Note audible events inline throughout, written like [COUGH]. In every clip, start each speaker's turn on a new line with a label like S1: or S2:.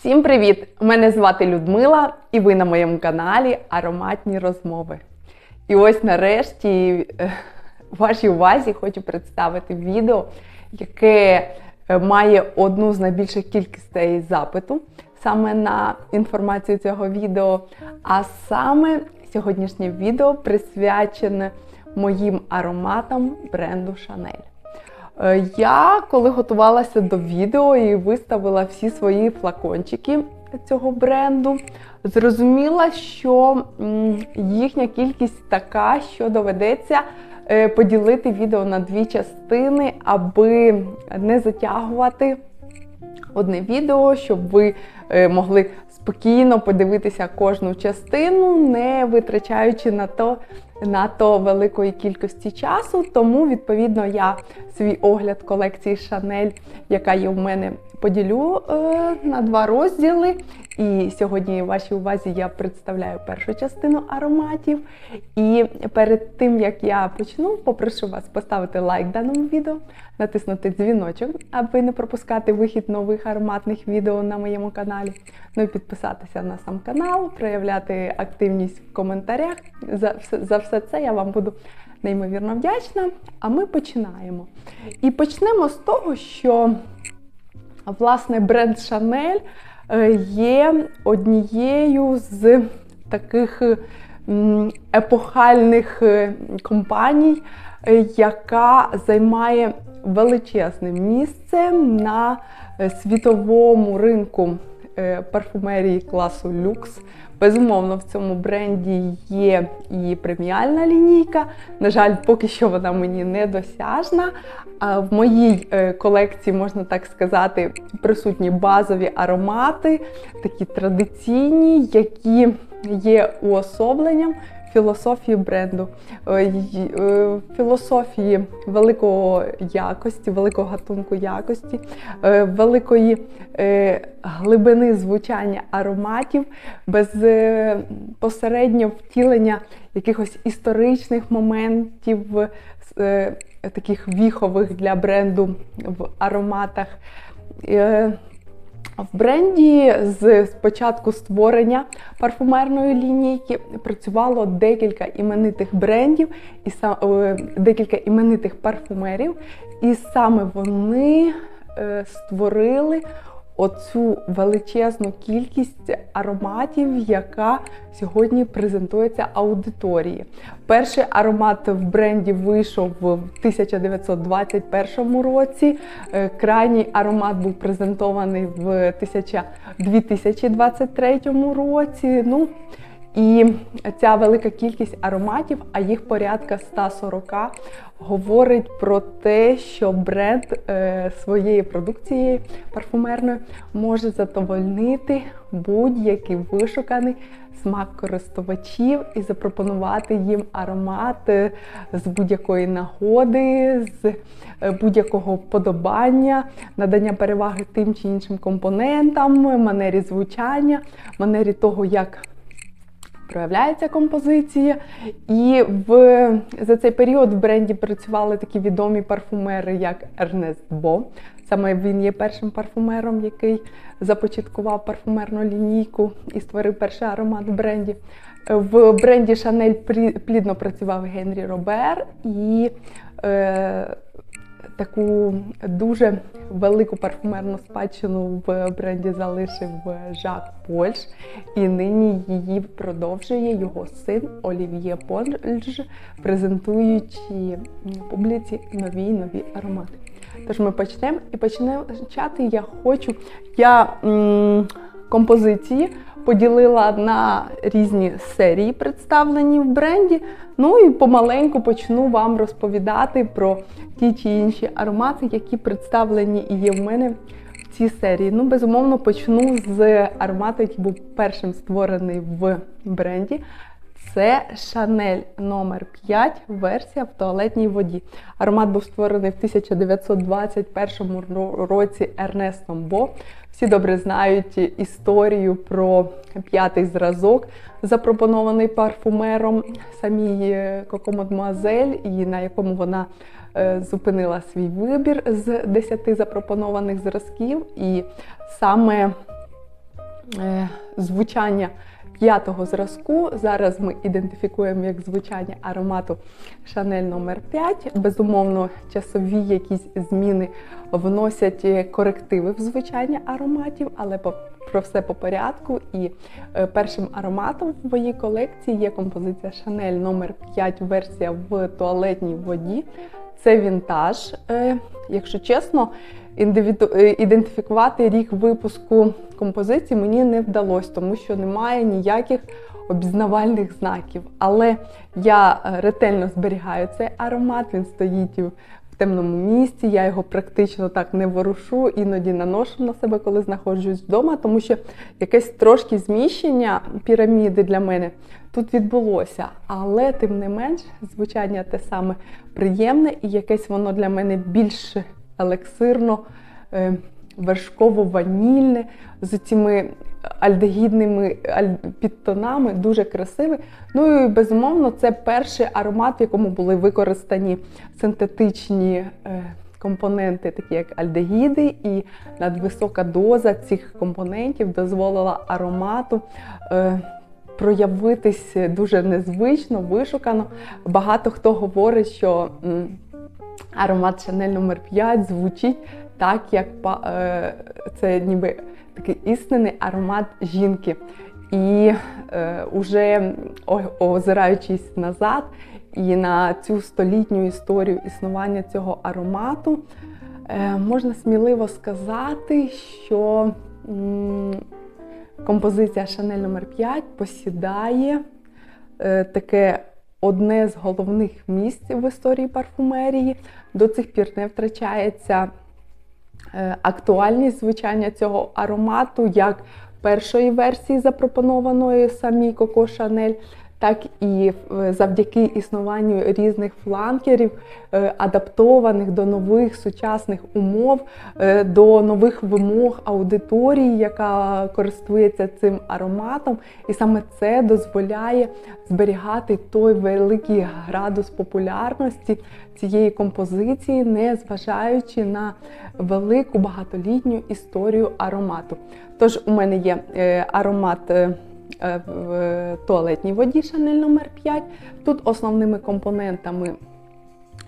S1: Всім привіт! Мене звати Людмила, і ви на моєму каналі Ароматні розмови. І ось нарешті е, вашій увазі хочу представити відео, яке е, має одну з найбільших кількостей запиту саме на інформацію цього відео. А саме сьогоднішнє відео присвячене моїм ароматам бренду Chanel. Е, Я коли готувалася до відео і виставила всі свої флакончики цього бренду, зрозуміла, що їхня кількість така, що доведеться е, поділити відео на дві частини, аби не затягувати одне відео, щоб ви е, могли спокійно подивитися кожну частину, не витрачаючи на то надто великої кількості часу. Тому, відповідно, я свій огляд колекції Chanel, яка є в мене, поділю е, на два розділи. І сьогодні вашій увазі я представляю першу частину ароматів. І перед тим як я почну, попрошу вас поставити лайк даному відео, натиснути дзвіночок, аби не пропускати вихід нових ароматних відео на моєму каналі. Ну і підписатися на сам канал, проявляти активність в коментарях. За за все це я вам буду неймовірно вдячна. А ми починаємо. І почнемо з того, що власне бренд е, є однією з таких епохальних е, компаній, е, яка займає величезне місце на е, світовому ринку парфумерії класу люкс. Безумовно, в цьому бренді є і преміальна лінійка. На жаль, поки що вона мені недосяжна. В моїй е, колекції, можна так сказати, присутні базові аромати, такі традиційні, які є уособленням філософії бренду, Е, е, філософії великого якості, великого гатунку якості, е, великої глибини звучання ароматів, без е, втілення якихось історичних моментів, таких віхових для бренду в ароматах. В бренді з початку створення парфумерної лінійки працювало декілька іменитих брендів і е, декілька іменитих парфумерів, і саме вони е, створили оцю величезну кількість ароматів, яка сьогодні презентується аудиторії. Перший аромат в бренді вийшов в 1921 році. Е, Крайній аромат був презентований в 1000 2023 році. Ну, і ця велика кількість ароматів, а їх порядка 140, говорить про те, що бренд е, своєї продукції парфумерної може задовольнити будь-який вишуканий смак користувачів і запропонувати їм аромат е, з будь-якої нагоди, з е, будь-якого вподобання, надання переваги тим чи іншим компонентам, манері звучання, манері того, як проявляється композиція. І в, за цей період в бренді працювали такі відомі парфумери, як Ернест Бо. Саме він є першим парфумером, який започаткував парфумерну лінійку і створив перший аромат в бренді. В бренді прі- плідно працював Генрі Робер і е, таку дуже велику парфумерну спадщину в бренді залишив Жак Польш, і нині її продовжує його син Олів'є Польш, презентуючи публіці нові нові аромати. Тож ми почнемо і почнемо почати я хочу. Я м, композиції поділила на різні серії, представлені в бренді. Ну і помаленьку почну вам розповідати про ті чи інші аромати, які представлені і є в мене в цій серії. Ну, безумовно, почну з аромату, який був першим створений в бренді. Це Chanel номер 5 версія в туалетній воді. Аромат був створений в 1921 році Ернестом Бо. Всі добре знають історію про п'ятий зразок, запропонований парфумером самій е, Коко Мадмуазель, і на якому вона е, зупинила свій вибір з 10 запропонованих зразків. І саме е, звучання п'ятого зразку. Зараз ми ідентифікуємо як звучання аромату Chanel номер 5 Безумовно, часові якісь зміни вносять корективи в звучання ароматів, але по- про все по порядку. І е, першим ароматом в моїй колекції є композиція Chanel номер 5 версія в туалетній воді. Це вінтаж. Е, Якщо чесно, ідентифікувати рік випуску композиції мені не вдалося, тому що немає ніяких обізнавальних знаків. Але я е, ретельно зберігаю цей аромат, він стоїть в темному місці, я його практично так не ворушу, іноді наношу на себе, коли знаходжусь вдома, тому що якесь трошки зміщення піраміди для мене тут відбулося. Але тим не менш, звучання те саме приємне і якесь воно для мене більш елексирно, е, вершково-ванільне, з цими альдегідними підтонами, дуже красивий. Ну і безумовно, це перший аромат, в якому були використані синтетичні. е, Компоненти, такі як альдегіди, і надвисока доза цих компонентів дозволила аромату е, проявитись дуже незвично, вишукано. Багато хто говорить, що аромат Chanel номер 5 звучить так, як е, це ніби такий істинний аромат жінки. І е, уже озираючись назад і на цю столітню історію існування цього аромату, е, можна сміливо сказати, що м, композиція Chanel номер 5 посідає е, таке одне з головних місць в історії парфумерії. До цих пір не втрачається е, актуальність звучання цього аромату як першої версії, запропонованої самій Коко Шанель, так і е, завдяки існуванню різних фланкерів, е, адаптованих до нових сучасних умов, е, до нових вимог аудиторії, яка користується цим ароматом. І саме це дозволяє зберігати той великий градус популярності цієї композиції, не зважаючи на велику багатолітню історію аромату. Тож у мене є аромат. Е, в туалетній воді Chanel номер 5 Тут основними компонентами,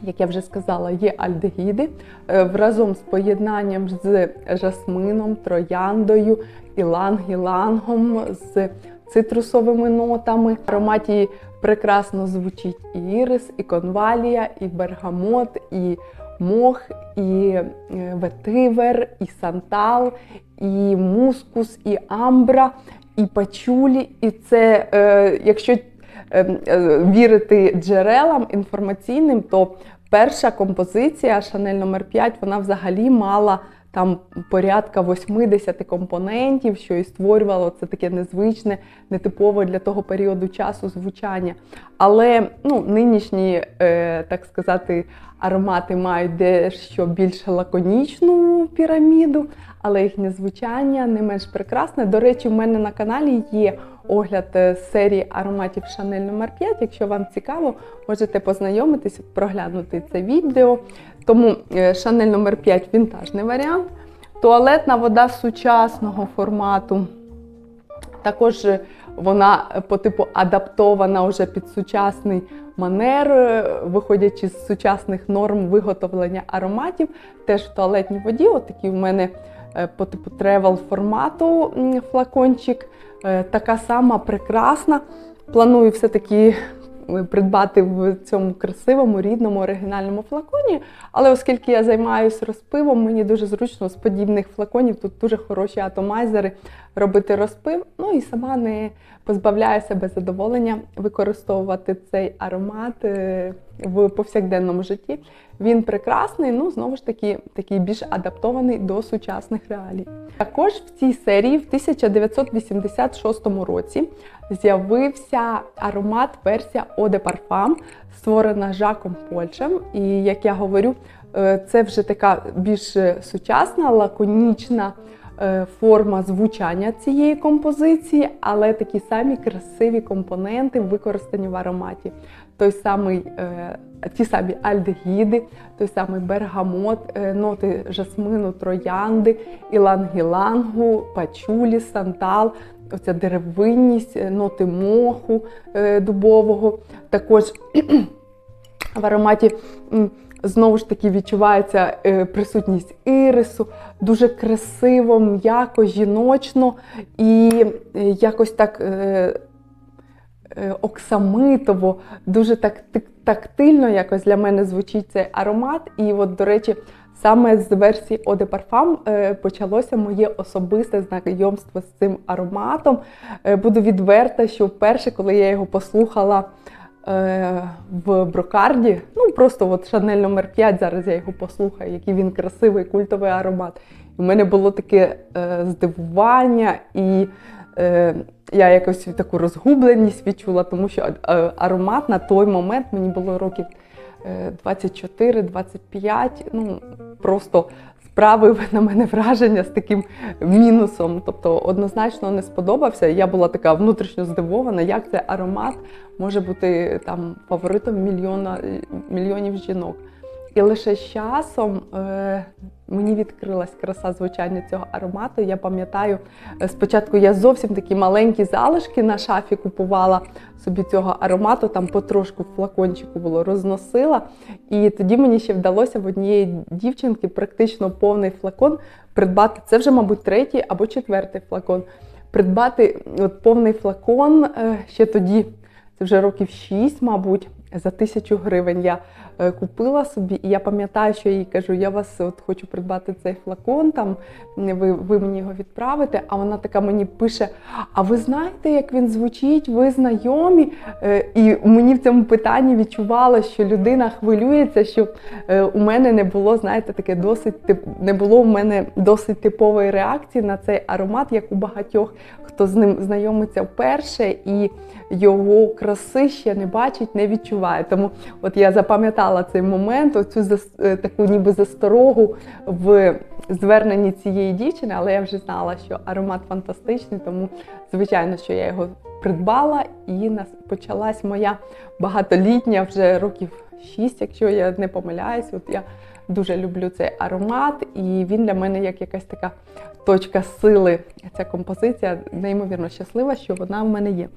S1: як я вже сказала, є альдегіди е, разом з поєднанням з жасмином, трояндою, іланг-ілангом, з цитрусовими нотами. В ароматі прекрасно звучить і ірис, і конвалія, і бергамот, і мох, і е, ветивер, і сантал, і мускус, і амбра, і пачулі. І це, е, якщо е, вірити джерелам інформаційним, то перша композиція Chanel номер 5 вона взагалі мала там порядка 80 компонентів, що і створювало це таке незвичне, нетипове для того періоду часу звучання. Але ну, нинішні, е, так сказати, аромати мають дещо більш лаконічну піраміду, але їхнє звучання не менш прекрасне. До речі, в мене на каналі є огляд е, серії ароматів Chanel номер 5 Якщо вам цікаво, можете познайомитись, проглянути це відео. Тому Chanel номер 5 вінтажний варіант. Туалетна вода сучасного формату. Також е, вона е, по типу адаптована вже під сучасний манер, е, виходячи з сучасних норм виготовлення ароматів. Теж в туалетній воді. Отакий в мене е, по типу тревел формату флакончик. Така сама прекрасна. Планую все-таки придбати в цьому красивому, рідному, оригінальному флаконі. Але оскільки я займаюся розпивом, мені дуже зручно з подібних флаконів, тут дуже хороші атомайзери робити розпив. Ну і сама не позбавляю себе задоволення використовувати цей аромат е, в повсякденному житті. Він прекрасний, ну знову ж таки, такий більш адаптований до сучасних реалій. Також в цій серії в 1986 році з'явився аромат версія de Parfum, створена Жаком Польчем. І як я говорю, е, це вже така більш сучасна, лаконічна е, форма звучання цієї композиції, але такі самі красиві компоненти використані в ароматі. Той самий, е, ті самі альдегіди, той самий бергамот, е, ноти жасмину, троянди, ілангілангу, пачулі, сантал, оця деревинність, е, ноти моху е, дубового. Також [CLEARS THROAT] в ароматі знову ж таки відчувається е, присутність ірису, дуже красиво, м'яко, жіночно і е, якось так. е, Оксамитово, дуже так тактильно якось для мене звучить цей аромат. І от, до речі, саме з версії de Parfum почалося моє особисте знайомство з цим ароматом. Буду відверта, що вперше, коли я його послухала в брокарді, ну просто от Шанель номер 5 зараз я його послухаю, який він красивий, культовий аромат. В мене було таке е, здивування, і е, я якось таку розгубленість відчула, тому що е, аромат на той момент мені було років е, 24-25, ну просто справив на мене враження з таким мінусом. Тобто однозначно не сподобався. Я була така внутрішньо здивована, як цей аромат може бути там фаворитом мільйона, мільйонів жінок. І лише з часом е, мені відкрилась краса звучання цього аромату. Я пам'ятаю, е, спочатку я зовсім такі маленькі залишки на шафі купувала собі цього аромату, там потрошку в флакончику було, розносила. І тоді мені ще вдалося в однієї дівчинки практично повний флакон придбати. Це вже, мабуть, третій або четвертий флакон. Придбати от повний флакон е, ще тоді, це вже років 6, мабуть. За тисячу гривень я е, купила собі, і я пам'ятаю, що я їй кажу, я вас от хочу придбати цей флакон, там ви, ви мені його відправите. А вона така мені пише: А ви знаєте, як він звучить? Ви знайомі? Е, І мені в цьому питанні відчувала, що людина хвилюється, що е, у мене не було, знаєте, таке досить тип, не було у мене досить типової реакції на цей аромат, як у багатьох, хто з ним знайомиться вперше і його краси ще не бачить, не відчуває. Тому от я запам'ятала цей момент, оцю е, таку ніби засторогу в зверненні цієї дівчини, але я вже знала, що аромат фантастичний, тому звичайно, що я його придбала, і почалась моя багатолітня вже років 6, якщо я не помиляюсь. От я дуже люблю цей аромат, і він для мене як якась така точка сили. Ця композиція неймовірно щаслива, що вона в мене є.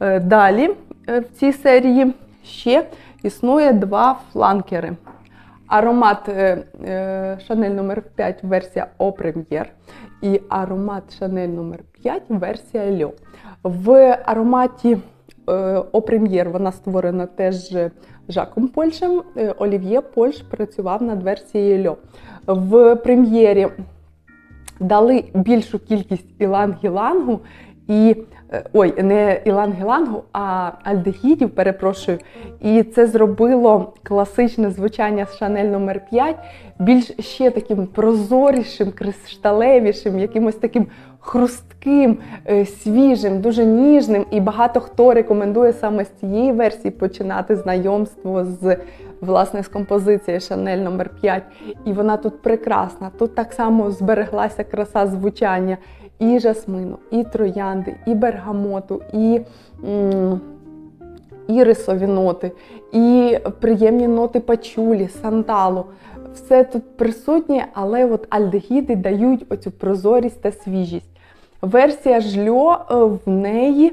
S1: Е, Далі е, в цій серії ще існує два фланкери. Аромат е, е, Шанель номер 5 версія О Прем'єр і аромат Шанель номер 5 версія Льо. В ароматі О Прем'єр вона створена теж Жаком Польшем. Олів'є Польш працював над версією Льо. В прем'єрі дали більшу кількість іланг-ілангу і е, ой, не іланг-ілангу, а альдегідів, перепрошую. І це зробило класичне звучання з Шанель номер 5 більш ще таким прозорішим, кришталевішим, якимось таким хрустким, е, свіжим, дуже ніжним. І багато хто рекомендує саме з цієї версії починати знайомство з власне з композицією Шанель номер 5 І вона тут прекрасна. Тут так само збереглася краса звучання і жасмину, і троянди, і бергамоту, і. м, ірисові ноти, і приємні ноти пачулі, санталу. Все тут присутнє, але от альдегіди дають оцю прозорість та свіжість. Версія жльо е, в неї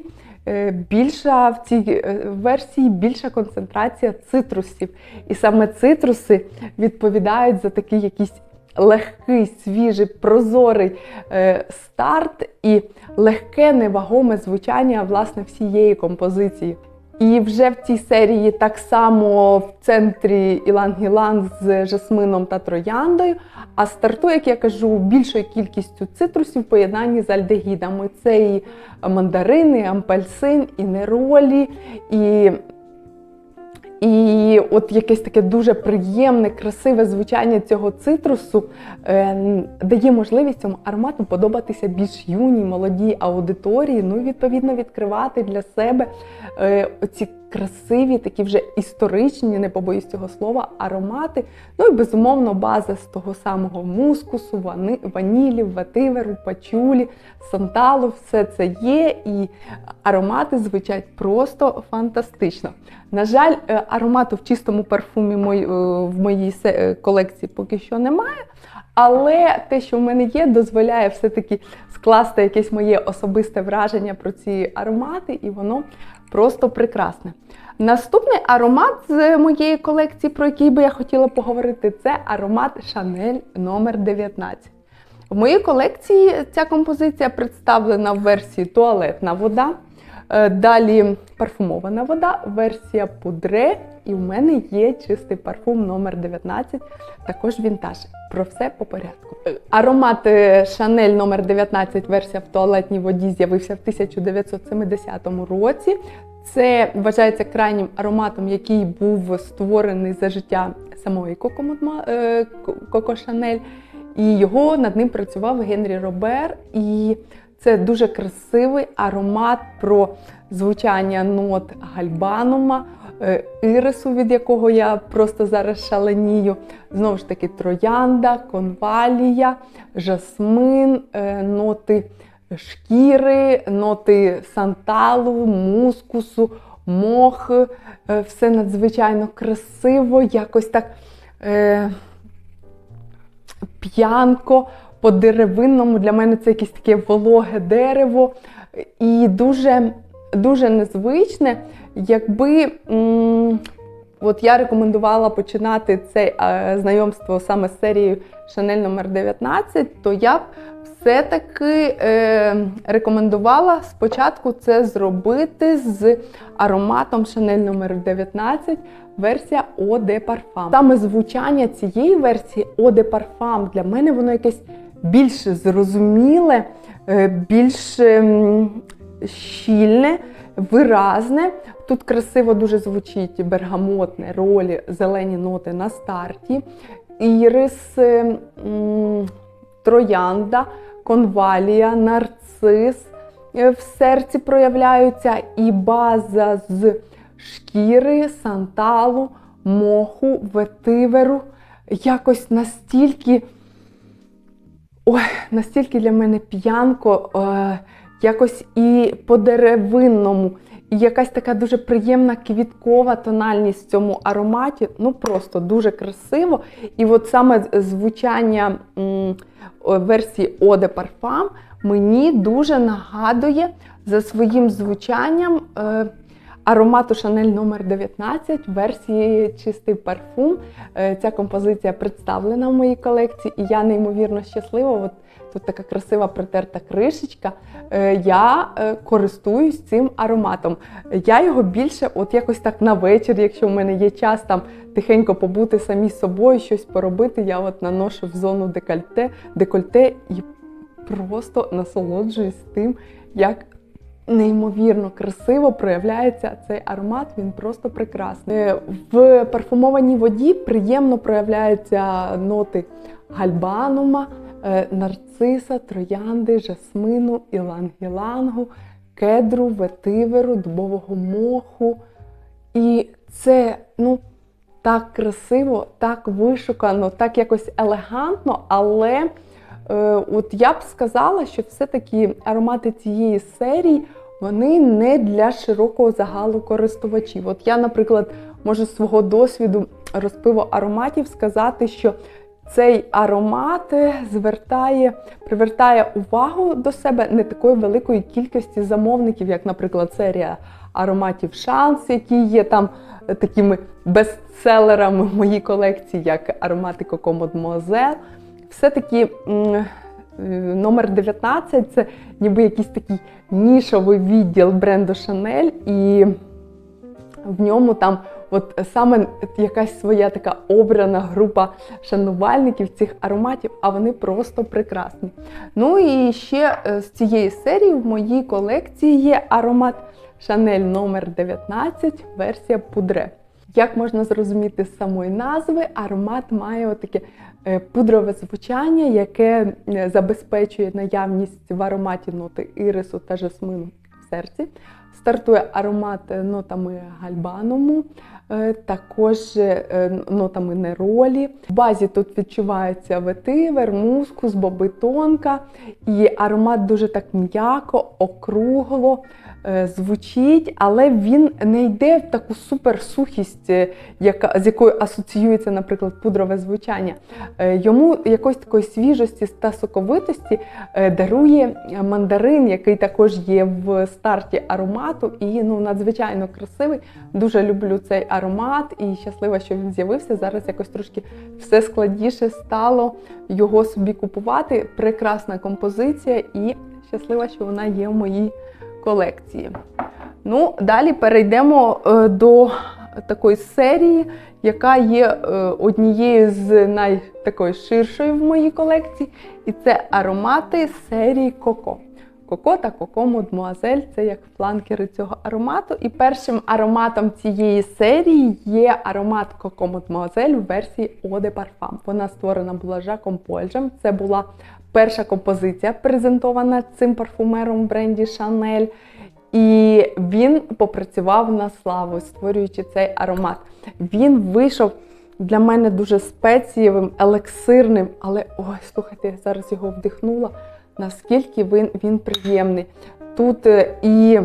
S1: більша в цій е, версії більша концентрація цитрусів. І саме цитруси відповідають за такий якийсь легкий, свіжий, прозорий е, старт і легке невагоме звучання власне всієї композиції. І вже в цій серії так само в центрі Іланг-Іланг з жасмином та трояндою. А стартує, як я кажу, більшою кількістю цитрусів в поєднанні з альдегідами. Це і мандарини, ампельсин, і неролі, і і от якесь таке дуже приємне, красиве звучання цього цитрусу е, дає можливість цьому аромату подобатися більш юній, молодій аудиторії, ну і відповідно відкривати для себе е, оці красиві, такі вже історичні, не побоюсь цього слова, аромати. Ну і безумовно, база з того самого мускусу, вани, ванілі, ветиверу, пачулі, санталу, все це є, і аромати звучать просто фантастично. На жаль, е, аромату в чистому парфумі е, в моїй е, колекції поки що немає. Але те, що в мене є, дозволяє все-таки скласти якесь моє особисте враження про ці аромати, і воно просто прекрасне. Наступний аромат з моєї колекції, про який би я хотіла поговорити, це аромат Chanel номер 19. В моїй колекції ця композиція представлена в версії туалетна вода. Е, Далі парфумована вода, версія пудре, і в мене є чистий парфум номер 19, також вінтаж. Про все по порядку. Е, Аромат Chanel номер 19, версія в туалетній воді з'явився в 1970 році. Це вважається крайнім ароматом, який був створений за життя самої Коко Шанель. І його над ним працював Генрі Робер. І це дуже красивий аромат про звучання нот гальбанума, е, ірису, від якого я просто зараз шаленію. Знову ж таки, троянда, конвалія, жасмин, е, ноти шкіри, ноти санталу, мускусу, мох. Е, Все надзвичайно красиво, якось так. П'янко, по деревинному. Для мене це якесь таке вологе дерево. І дуже, дуже незвичне, якби. м, От я рекомендувала починати це знайомство саме з серією Шанель номер 19, то я б все-таки е, рекомендувала спочатку це зробити з ароматом Шанель номер 19 версія Eau de. Саме звучання цієї версії Eau de для мене воно якесь більш зрозуміле, е, більш щільне, виразне. Тут красиво дуже звучить бергамотне, ролі, зелені ноти на старті, ірис, ем, троянда, конвалія, нарцис е, в серці проявляються, і база з шкіри, санталу, моху, ветиверу. Якось настільки, ой, настільки для мене п'янко, е, якось і по-деревинному, і якась така дуже приємна квіткова тональність в цьому ароматі. Ну просто дуже красиво. І от саме звучання м, версії de Parfum мені дуже нагадує за своїм звучанням. Е, Аромату Шанель номер 19 версії чистий парфум. Е, Ця композиція представлена в моїй колекції, і я неймовірно щаслива. От тут така красива притерта кришечка. Е, Я е, користуюсь цим ароматом. Я його більше, от якось так на вечір, якщо в мене є час там тихенько побути самі з собою, щось поробити, я от наношу в зону декольте, декольте і просто насолоджуюсь тим, як неймовірно красиво проявляється цей аромат, він просто прекрасний. Е, В парфумованій воді приємно проявляються ноти гальбанума, е, нарциса, троянди, жасмину, іланг-ілангу, кедру, ветиверу, дубового моху. І це, ну, так красиво, так вишукано, так якось елегантно, але е, от я б сказала, що все-таки аромати цієї серії вони не для широкого загалу користувачів. От я, наприклад, можу з свого досвіду розпиву ароматів сказати, що цей аромат е, звертає, привертає увагу до себе не такої великої кількості замовників, як, наприклад, серія ароматів Шанс, які є там е, такими бестселерами в моїй колекції, як аромати Coco Mademoiselle. Все-таки номер 19 це ніби якийсь такий нішовий відділ бренду Chanel, і в ньому там от саме якась своя така обрана група шанувальників цих ароматів, а вони просто прекрасні. Ну і ще е, з цієї серії в моїй колекції є аромат Chanel номер 19 версія пудре. Як можна зрозуміти з самої назви, аромат має отаке е, пудрове звучання, яке е, забезпечує наявність в ароматі ноти ірису та жасмину в серці. Стартує аромат е, нотами гальбануму, е, також нотами неролі. В базі тут відчувається ветивер, мускус, бобитонка. І аромат дуже так м'яко, округло звучить, але він не йде в таку суперсухість, е, яка, з якою асоціюється, наприклад, пудрове звучання. Е, Йому якоїсь такої свіжості та соковитості е, дарує мандарин, який також є в старті аромату, і ну надзвичайно красивий. Дуже люблю цей аромат і щаслива, що він з'явився. Зараз якось трошки все складніше стало його собі купувати. Прекрасна композиція і щаслива, що вона є в моїй колекції. Ну, далі перейдемо е, до такої серії, яка є е, однією з найтакої ширшої в моїй колекції, і це аромати серії Коко. Коко та Коко Мадмуазель це як фланкери цього аромату. І першим ароматом цієї серії є аромат Коко Мадмуазель в версії de Parfum. Вона створена була Жаком Польжем. Це була перша композиція, презентована цим парфумером в бренді Chanel. І він попрацював на славу, створюючи цей аромат. Він вийшов для мене дуже спецієвим, елексирним, але ой, слухайте, я зараз його вдихнула. Наскільки він, він приємний. Тут е, і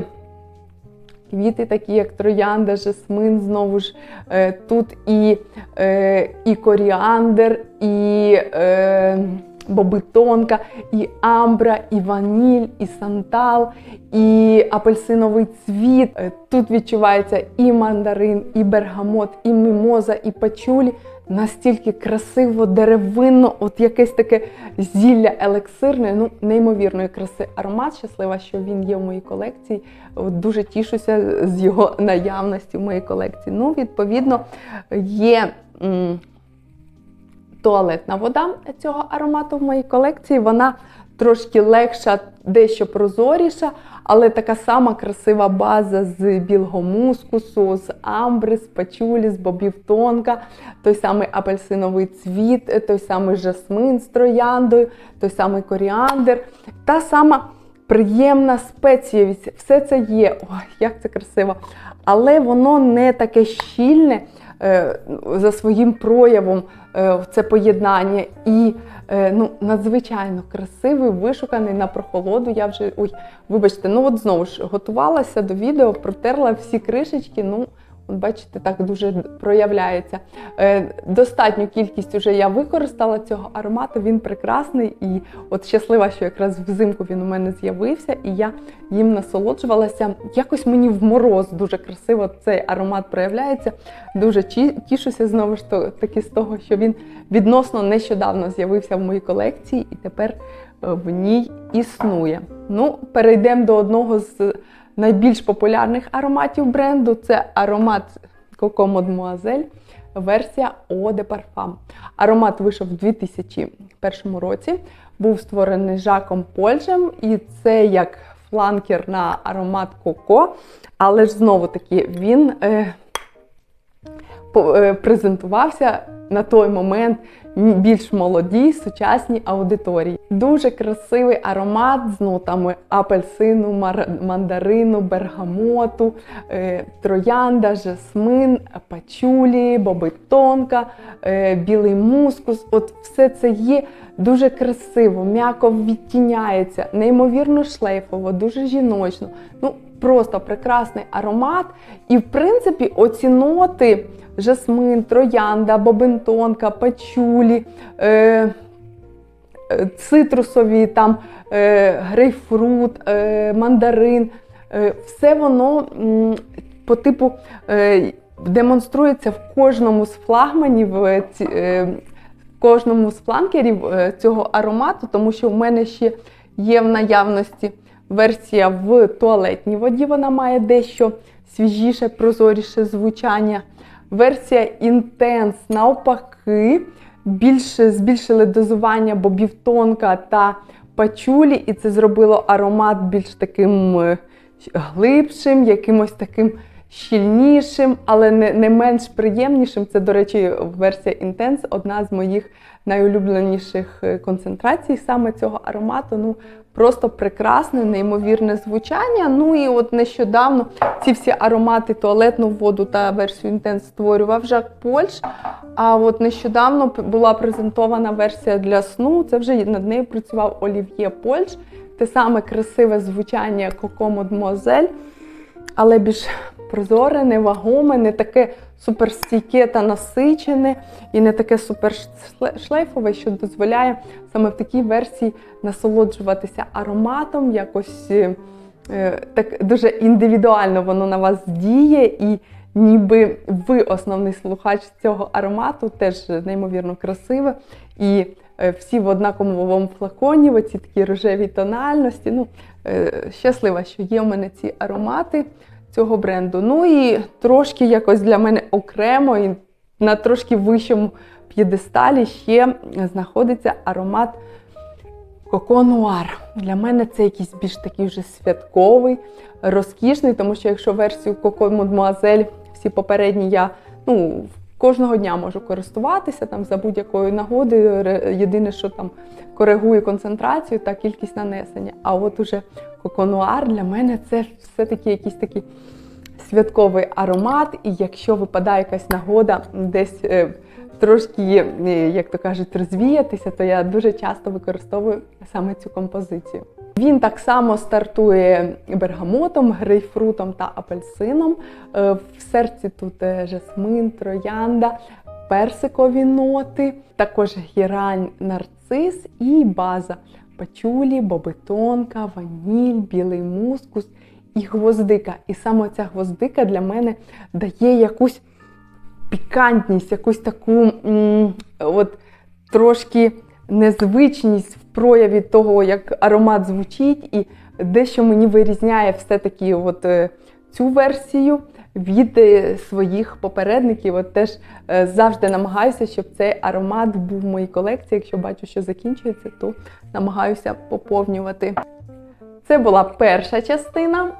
S1: квіти, такі, як троянда, жасмин, знову ж е, тут і, е, і коріандр, і бобитонка, і амбра, і ваніль, і сантал, і апельсиновий цвіт. Е, Тут відчувається і мандарин, і бергамот, і мімоза, і пачулі. Настільки красиво, деревинно, от якесь таке зілля елексирне, ну неймовірної краси аромат. Щаслива, що він є в моїй колекції. От Дуже тішуся з його наявності в моїй колекції. Ну, відповідно, є туалетна вода цього аромату в моїй колекції. Вона трошки легша, дещо прозоріша, але така сама красива база з білого мускусу, з амбри, з пачулі, з бобів тонка, той самий апельсиновий цвіт, той самий жасмин з трояндою, той самий коріандр, та сама приємна спецієвість. Все це є. Ой, як це красиво! Але воно не таке щільне за своїм проявом е, це поєднання. І е, ну, надзвичайно красивий, вишуканий на прохолоду. Я вже ой, вибачте, ну от знову ж готувалася до відео, протерла всі кришечки. Ну, бачите, так дуже проявляється. Е, достатню кількість вже я використала цього аромату. Він прекрасний і от щаслива, що якраз взимку він у мене з'явився, і я їм насолоджувалася. Якось мені в мороз дуже красиво цей аромат проявляється. Дуже тішуся знову ж таки з того, що він відносно нещодавно з'явився в моїй колекції і тепер е, в ній існує. Ну, перейдемо до одного з найбільш популярних ароматів бренду. Це аромат Coco Mademoiselle, версія Eau de Parfum. Аромат вийшов у 2001 році, був створений Жаком Польжем, і це як фланкер на аромат Коко. Але ж знову таки він е, е, презентувався на той момент більш молодій, сучасній аудиторії. Дуже красивий аромат з нотами апельсину, мандарину, бергамоту, е, троянда, жасмин, пачулі, бобитонка, е, білий мускус. От все це є дуже красиво, м'яко відтіняється, неймовірно шлейфово, дуже жіночно. Ну, просто прекрасний аромат. І, в принципі, оці ноти жасмин, троянда, бобентонка, пачулі, е, е, цитрусові, там, е, грейпфрут, е, мандарин. Е, все воно по типу е, демонструється в кожному з флагманів, е, е, кожному з фланкерів е, цього аромату, тому що в мене ще є в наявності версія в туалетній воді. Вона має дещо свіжіше, прозоріше звучання. Версія інтенс, навпаки, більше збільшили дозування бобів тонка та пачулі, і це зробило аромат більш таким е, глибшим, якимось таким щільнішим, але не, не менш приємнішим. Це, до речі, версія Intense, одна з моїх найулюбленіших е, концентрацій саме цього аромату. Ну, Просто прекрасне, неймовірне звучання. Ну і от нещодавно ці всі аромати, туалетну воду та версію Intense створював Жак Польш. А от нещодавно була презентована версія для сну. Це вже над нею працював Олів'є Польш. Те саме красиве звучання Коко Мадмуазель, але більш прозоре, невагоме, не таке суперстійке та насичене, і не таке супершлейфове, що дозволяє саме в такій версії насолоджуватися ароматом, якось е, е, так дуже індивідуально воно на вас діє, і ніби ви основний слухач цього аромату, теж неймовірно красиве. І е, всі в однаковому флаконі, оці такі рожеві тональності. Ну, щаслива, що є в мене ці аромати цього бренду. Ну і трошки якось для мене окремо і на трошки вищому п'єдесталі ще знаходиться аромат Коко Нуар. Для мене це якийсь більш такий вже святковий, розкішний, тому що якщо версію Коко Мадмуазель, всі попередні я ну, кожного дня можу користуватися там за будь-якої нагоди. Єдине, що там коригує концентрацію та кількість нанесення. А от уже Коко Нуар для мене це все-таки якийсь такий святковий аромат, і якщо випадає якась нагода десь е, трошки, е, як то кажуть, розвіятися, то я дуже часто використовую саме цю композицію. Він так само стартує бергамотом, грейпфрутом та апельсином. Е, В серці тут е, жасмин, троянда, персикові ноти, також гірань, нарцис і база пачулі, бобитонка, ваніль, білий мускус і гвоздика. І саме ця гвоздика для мене дає якусь пікантність, якусь таку м, от, трошки незвичність в прояві того, як аромат звучить, і дещо мені вирізняє все-таки от, е, цю версію від е, своїх попередників. От теж е, завжди намагаюся, щоб цей аромат був в моїй колекції. Якщо бачу, що закінчується, то намагаюся поповнювати. Це була перша частина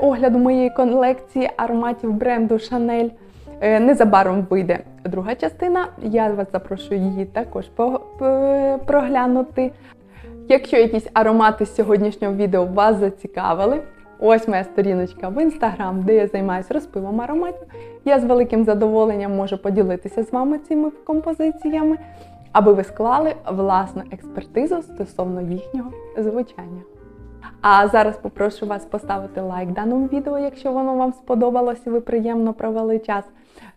S1: огляду моєї колекції ароматів бренду Chanel. Е, Незабаром вийде друга частина. Я вас запрошую її також проглянути. Якщо якісь аромати з сьогоднішнього відео вас зацікавили, ось моя сторіночка в інстаграм, де я займаюся розпилом ароматів. Я з великим задоволенням можу поділитися з вами цими композиціями, аби ви склали власну експертизу стосовно їхнього звучання. А зараз попрошу вас поставити лайк даному відео, якщо воно вам сподобалось і ви приємно провели час.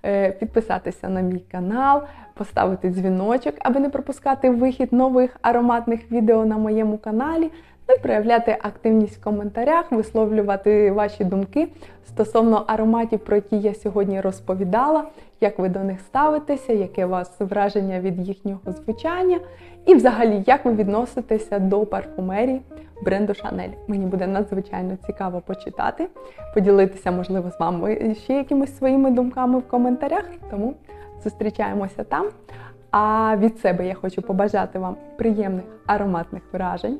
S1: Е, Підписатися на мій канал, поставити дзвіночок, аби не пропускати вихід нових ароматних відео на моєму каналі. Ну і проявляти активність в коментарях, висловлювати ваші думки стосовно ароматів, про які я сьогодні розповідала, як ви до них ставитеся, яке у вас враження від їхнього звучання, і взагалі, як ви відноситеся до парфумерії бренду Chanel. Мені буде надзвичайно цікаво почитати, поділитися, можливо, з вами ще якимись своїми думками в коментарях. Тому зустрічаємося там. А від себе я хочу побажати вам приємних ароматних вражень.